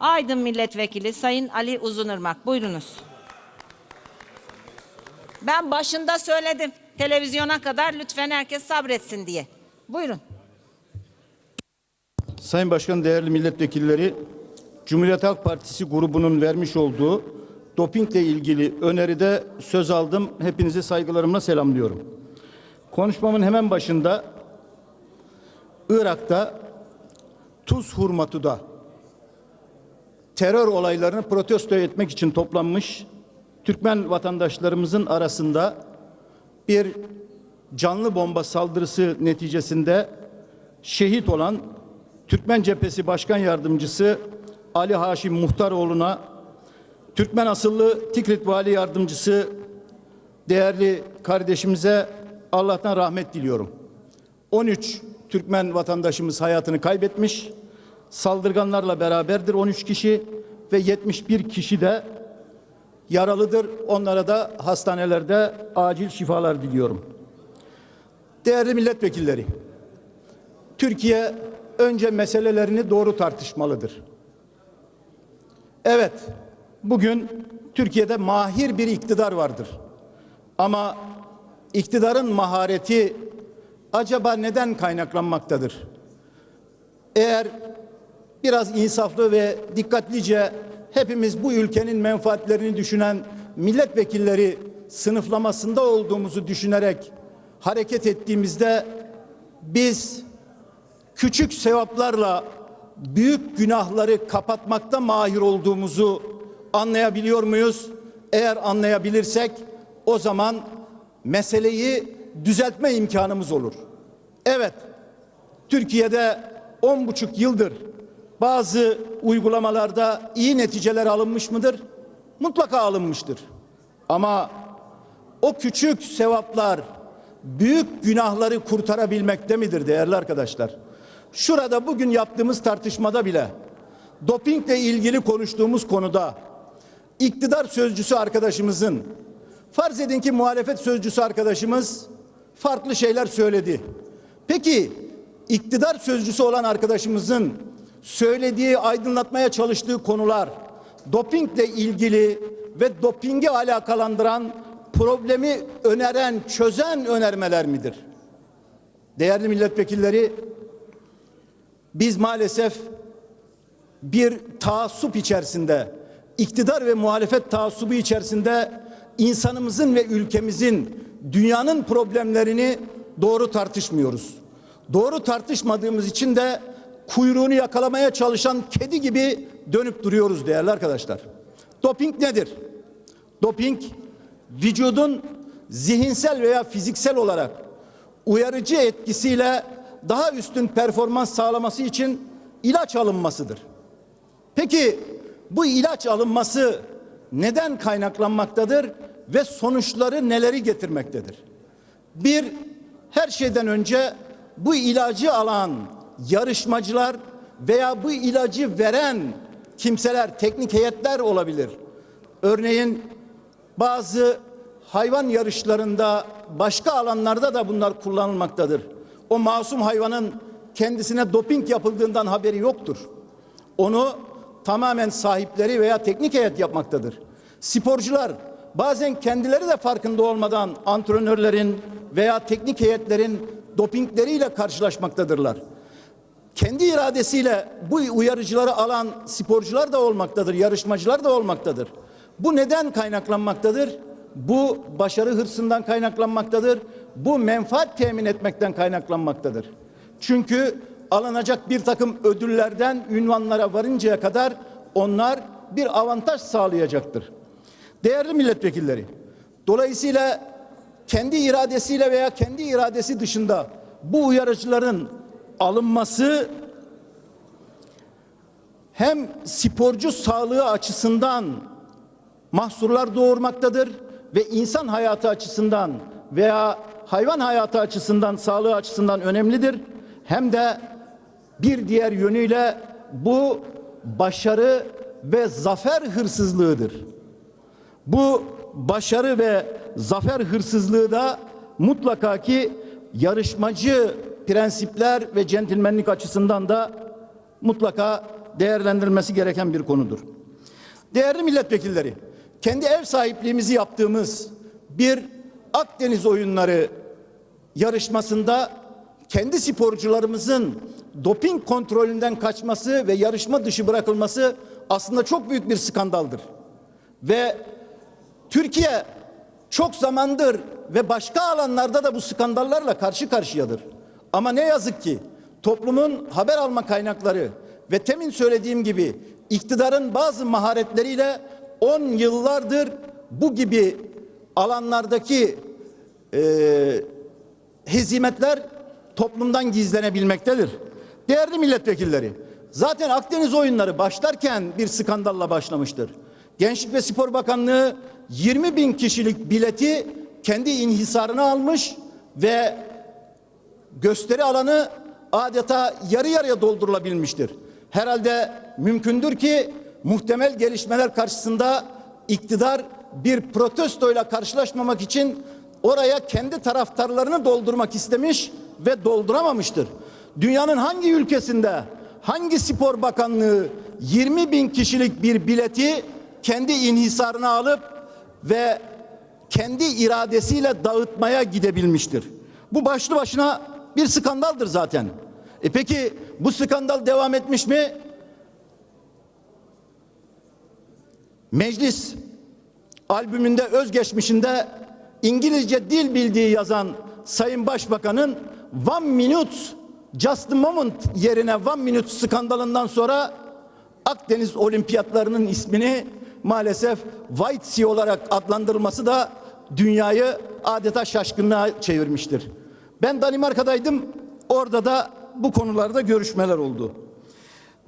Aydın Milletvekili Sayın Ali Uzunırmak. Buyurunuz. Ben başında söyledim. Televizyona kadar lütfen herkes sabretsin diye. Buyurun. Sayın Başkan, değerli milletvekilleri, Cumhuriyet Halk Partisi grubunun vermiş olduğu dopingle ilgili öneride söz aldım. Hepinizi saygılarımla selamlıyorum. Konuşmamın hemen başında Irak'ta Tuz Hurmatu'da terör olaylarını protesto etmek için toplanmış Türkmen vatandaşlarımızın arasında bir canlı bomba saldırısı neticesinde şehit olan Türkmen Cephesi Başkan Yardımcısı Ali Haşim Muhtaroğlu'na Türkmen asıllı Tikrit Vali Yardımcısı değerli kardeşimize Allah'tan rahmet diliyorum. 13 Türkmen vatandaşımız hayatını kaybetmiş. Saldırganlarla beraberdir 13 kişi ve 71 kişi de yaralıdır. Onlara da hastanelerde acil şifalar diliyorum. Değerli milletvekilleri, Türkiye önce meselelerini doğru tartışmalıdır. Evet, bugün Türkiye'de mahir bir iktidar vardır. Ama iktidarın mahareti acaba neden kaynaklanmaktadır? Eğer biraz insaflı ve dikkatlice hepimiz bu ülkenin menfaatlerini düşünen milletvekilleri sınıflamasında olduğumuzu düşünerek hareket ettiğimizde biz küçük sevaplarla büyük günahları kapatmakta mahir olduğumuzu anlayabiliyor muyuz? Eğer anlayabilirsek o zaman meseleyi düzeltme imkanımız olur. Evet, Türkiye'de on buçuk yıldır bazı uygulamalarda iyi neticeler alınmış mıdır? Mutlaka alınmıştır. Ama o küçük sevaplar büyük günahları kurtarabilmekte midir değerli arkadaşlar? Şurada bugün yaptığımız tartışmada bile dopingle ilgili konuştuğumuz konuda iktidar sözcüsü arkadaşımızın farz edin ki muhalefet sözcüsü arkadaşımız farklı şeyler söyledi. Peki iktidar sözcüsü olan arkadaşımızın söylediği, aydınlatmaya çalıştığı konular dopingle ilgili ve dopingi alakalandıran problemi öneren, çözen önermeler midir? Değerli milletvekilleri, biz maalesef bir taassup içerisinde, iktidar ve muhalefet taassubu içerisinde insanımızın ve ülkemizin, dünyanın problemlerini doğru tartışmıyoruz. Doğru tartışmadığımız için de kuyruğunu yakalamaya çalışan kedi gibi dönüp duruyoruz değerli arkadaşlar. Doping nedir? Doping vücudun zihinsel veya fiziksel olarak uyarıcı etkisiyle daha üstün performans sağlaması için ilaç alınmasıdır. Peki bu ilaç alınması neden kaynaklanmaktadır ve sonuçları neleri getirmektedir? Bir, her şeyden önce bu ilacı alan yarışmacılar veya bu ilacı veren kimseler, teknik heyetler olabilir. Örneğin bazı hayvan yarışlarında başka alanlarda da bunlar kullanılmaktadır. O masum hayvanın kendisine doping yapıldığından haberi yoktur. Onu tamamen sahipleri veya teknik heyet yapmaktadır. Sporcular bazen kendileri de farkında olmadan antrenörlerin veya teknik heyetlerin dopingleriyle karşılaşmaktadırlar. Kendi iradesiyle bu uyarıcıları alan sporcular da olmaktadır, yarışmacılar da olmaktadır. Bu neden kaynaklanmaktadır? Bu başarı hırsından kaynaklanmaktadır. Bu menfaat temin etmekten kaynaklanmaktadır. Çünkü alınacak bir takım ödüllerden ünvanlara varıncaya kadar onlar bir avantaj sağlayacaktır. Değerli milletvekilleri, dolayısıyla kendi iradesiyle veya kendi iradesi dışında bu uyarıcıların alınması hem sporcu sağlığı açısından mahsurlar doğurmaktadır ve insan hayatı açısından veya hayvan hayatı açısından, sağlığı açısından önemlidir. Hem de bir diğer yönüyle bu başarı ve zafer hırsızlığıdır. Bu başarı ve zafer hırsızlığı da mutlaka ki yarışmacı prensipler ve centilmenlik açısından da mutlaka değerlendirilmesi gereken bir konudur. Değerli milletvekilleri, kendi ev sahipliğimizi yaptığımız bir Akdeniz oyunları yarışmasında kendi sporcularımızın doping kontrolünden kaçması ve yarışma dışı bırakılması aslında çok büyük bir skandaldır. Ve Türkiye çok zamandır ve başka alanlarda da bu skandallarla karşı karşıyadır. Ama ne yazık ki toplumun haber alma kaynakları ve temin söylediğim gibi iktidarın bazı maharetleriyle 10 yıllardır bu gibi alanlardaki eee hezimetler toplumdan gizlenebilmektedir. Değerli milletvekilleri, zaten Akdeniz oyunları başlarken bir skandalla başlamıştır. Gençlik ve Spor Bakanlığı 20 bin kişilik bileti kendi inhisarına almış ve gösteri alanı adeta yarı yarıya doldurulabilmiştir. Herhalde mümkündür ki muhtemel gelişmeler karşısında iktidar bir protestoyla karşılaşmamak için oraya kendi taraftarlarını doldurmak istemiş ve dolduramamıştır. Dünyanın hangi ülkesinde hangi spor bakanlığı 20 bin kişilik bir bileti kendi inhisarına alıp ve kendi iradesiyle dağıtmaya gidebilmiştir. Bu başlı başına bir skandaldır zaten. E peki bu skandal devam etmiş mi? Meclis albümünde özgeçmişinde İngilizce dil bildiği yazan Sayın Başbakan'ın one minute just a moment yerine one minute skandalından sonra Akdeniz olimpiyatlarının ismini maalesef White Sea olarak adlandırılması da dünyayı adeta şaşkınlığa çevirmiştir. Ben Danimarka'daydım. Orada da bu konularda görüşmeler oldu.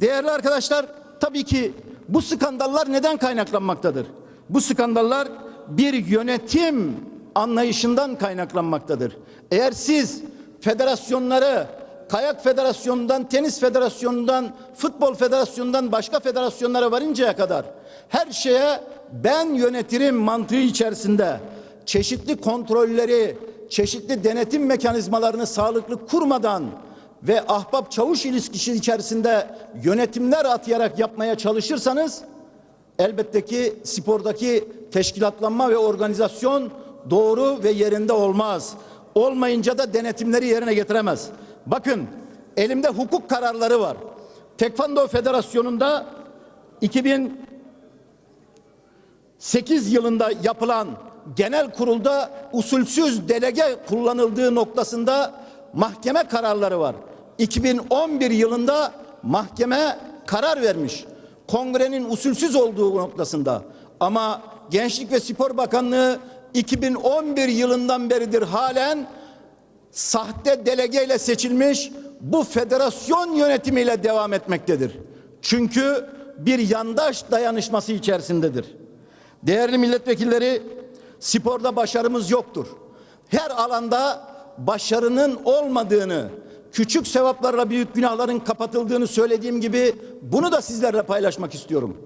Değerli arkadaşlar, tabii ki bu skandallar neden kaynaklanmaktadır? Bu skandallar bir yönetim anlayışından kaynaklanmaktadır. Eğer siz federasyonları kayak federasyonundan, tenis federasyonundan, futbol federasyonundan başka federasyonlara varıncaya kadar her şeye ben yönetirim mantığı içerisinde çeşitli kontrolleri, çeşitli denetim mekanizmalarını sağlıklı kurmadan ve ahbap çavuş ilişkisi içerisinde yönetimler atayarak yapmaya çalışırsanız elbette ki spordaki teşkilatlanma ve organizasyon doğru ve yerinde olmaz. Olmayınca da denetimleri yerine getiremez. Bakın elimde hukuk kararları var. Tekvando Federasyonu'nda 2008 yılında yapılan genel kurulda usulsüz delege kullanıldığı noktasında mahkeme kararları var. 2011 yılında mahkeme karar vermiş. Kongrenin usulsüz olduğu noktasında. Ama Gençlik ve Spor Bakanlığı 2011 yılından beridir halen sahte delegeyle seçilmiş bu federasyon yönetimiyle devam etmektedir. Çünkü bir yandaş dayanışması içerisindedir. Değerli milletvekilleri sporda başarımız yoktur. Her alanda başarının olmadığını, küçük sevaplarla büyük günahların kapatıldığını söylediğim gibi bunu da sizlerle paylaşmak istiyorum.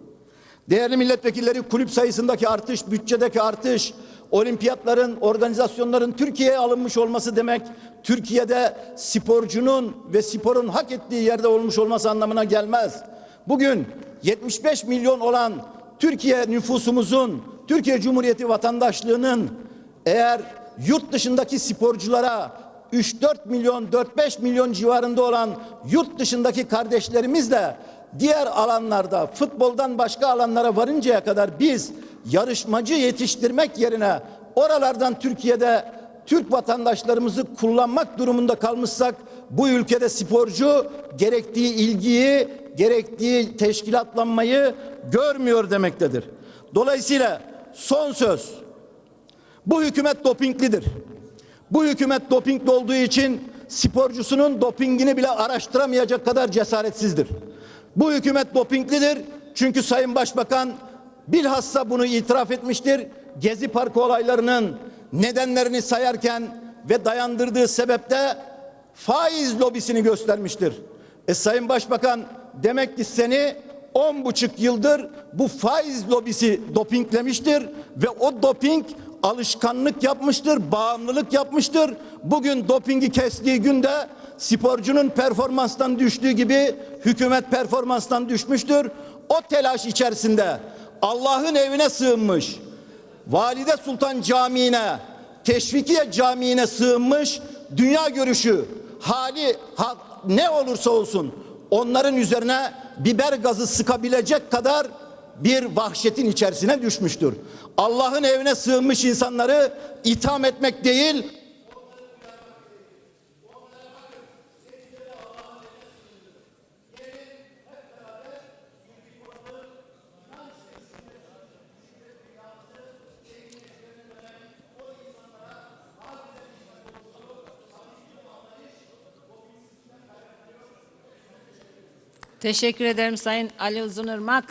Değerli milletvekilleri kulüp sayısındaki artış, bütçedeki artış, olimpiyatların, organizasyonların Türkiye'ye alınmış olması demek, Türkiye'de sporcunun ve sporun hak ettiği yerde olmuş olması anlamına gelmez. Bugün 75 milyon olan Türkiye nüfusumuzun, Türkiye Cumhuriyeti vatandaşlığının eğer yurt dışındaki sporculara 3-4 milyon, 4-5 milyon civarında olan yurt dışındaki kardeşlerimizle diğer alanlarda futboldan başka alanlara varıncaya kadar biz yarışmacı yetiştirmek yerine oralardan Türkiye'de Türk vatandaşlarımızı kullanmak durumunda kalmışsak bu ülkede sporcu gerektiği ilgiyi, gerektiği teşkilatlanmayı görmüyor demektedir. Dolayısıyla son söz. Bu hükümet dopinglidir. Bu hükümet dopingli olduğu için sporcusunun dopingini bile araştıramayacak kadar cesaretsizdir. Bu hükümet dopinglidir çünkü Sayın Başbakan bilhassa bunu itiraf etmiştir. Gezi Parkı olaylarının nedenlerini sayarken ve dayandırdığı sebepte faiz lobisini göstermiştir. E Sayın Başbakan demek ki seni on buçuk yıldır bu faiz lobisi dopinglemiştir ve o doping alışkanlık yapmıştır, bağımlılık yapmıştır. Bugün dopingi kestiği günde sporcunun performanstan düştüğü gibi hükümet performanstan düşmüştür. O telaş içerisinde Allah'ın evine sığınmış, Valide Sultan Camii'ne, Teşvikiye Camii'ne sığınmış dünya görüşü, hali ha- ne olursa olsun onların üzerine biber gazı sıkabilecek kadar bir vahşetin içerisine düşmüştür. Allah'ın evine sığınmış insanları itham etmek değil, Teşekkür ederim Sayın Ali Uzunırmak.